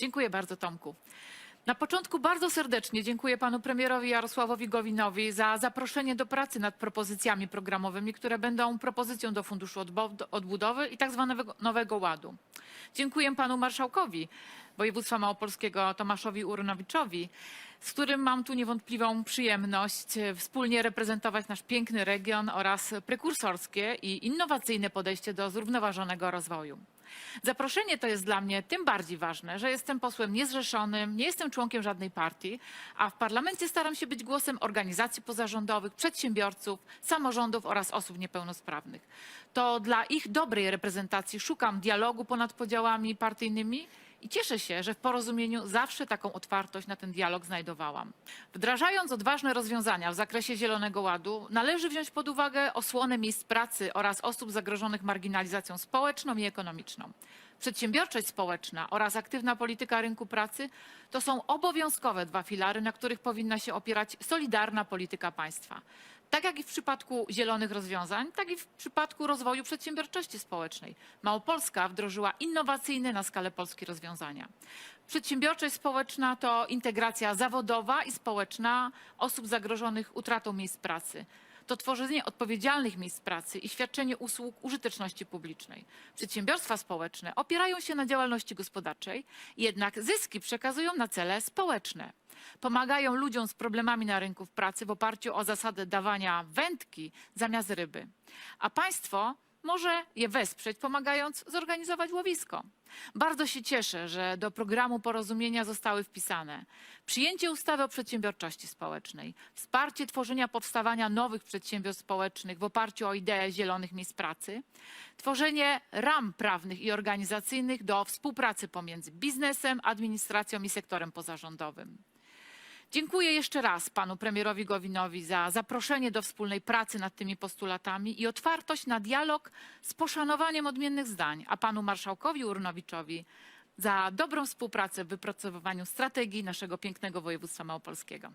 Dziękuję bardzo, Tomku. Na początku bardzo serdecznie dziękuję panu premierowi Jarosławowi Gowinowi za zaproszenie do pracy nad propozycjami programowymi, które będą propozycją do Funduszu Odbudowy i tak zwanego Nowego Ładu. Dziękuję panu marszałkowi województwa małopolskiego Tomaszowi Urnowiczowi, z którym mam tu niewątpliwą przyjemność e, wspólnie reprezentować nasz piękny region oraz prekursorskie i innowacyjne podejście do zrównoważonego rozwoju. Zaproszenie to jest dla mnie tym bardziej ważne, że jestem posłem niezrzeszonym, nie jestem członkiem żadnej partii, a w parlamencie staram się być głosem organizacji pozarządowych, przedsiębiorców, samorządów oraz osób niepełnosprawnych. To dla ich dobrej reprezentacji szukam dialogu ponad podziałami partyjnymi i cieszę się, że w porozumieniu zawsze taką otwartość na ten dialog znajdowałam. Wdrażając odważne rozwiązania w zakresie Zielonego Ładu, należy wziąć pod uwagę osłonę miejsc pracy oraz osób zagrożonych marginalizacją społeczną i ekonomiczną. Przedsiębiorczość społeczna oraz aktywna polityka rynku pracy to są obowiązkowe dwa filary, na których powinna się opierać solidarna polityka państwa. Tak jak i w przypadku zielonych rozwiązań, tak i w przypadku rozwoju przedsiębiorczości społecznej. Małopolska wdrożyła innowacyjne na skalę Polski rozwiązania. Przedsiębiorczość społeczna to integracja zawodowa i społeczna osób zagrożonych utratą miejsc pracy. To tworzenie odpowiedzialnych miejsc pracy i świadczenie usług użyteczności publicznej. Przedsiębiorstwa społeczne opierają się na działalności gospodarczej, jednak zyski przekazują na cele społeczne. Pomagają ludziom z problemami na rynku pracy w oparciu o zasadę dawania wędki zamiast ryby. A państwo może je wesprzeć, pomagając zorganizować łowisko. Bardzo się cieszę, że do programu porozumienia zostały wpisane przyjęcie ustawy o przedsiębiorczości społecznej, wsparcie tworzenia powstawania nowych przedsiębiorstw społecznych w oparciu o ideę zielonych miejsc pracy, tworzenie ram prawnych i organizacyjnych do współpracy pomiędzy biznesem, administracją i sektorem pozarządowym. Dziękuję jeszcze raz panu premierowi Gowinowi za zaproszenie do wspólnej pracy nad tymi postulatami i otwartość na dialog z poszanowaniem odmiennych zdań, a panu marszałkowi Urnowiczowi za dobrą współpracę w wypracowywaniu strategii naszego pięknego województwa małopolskiego.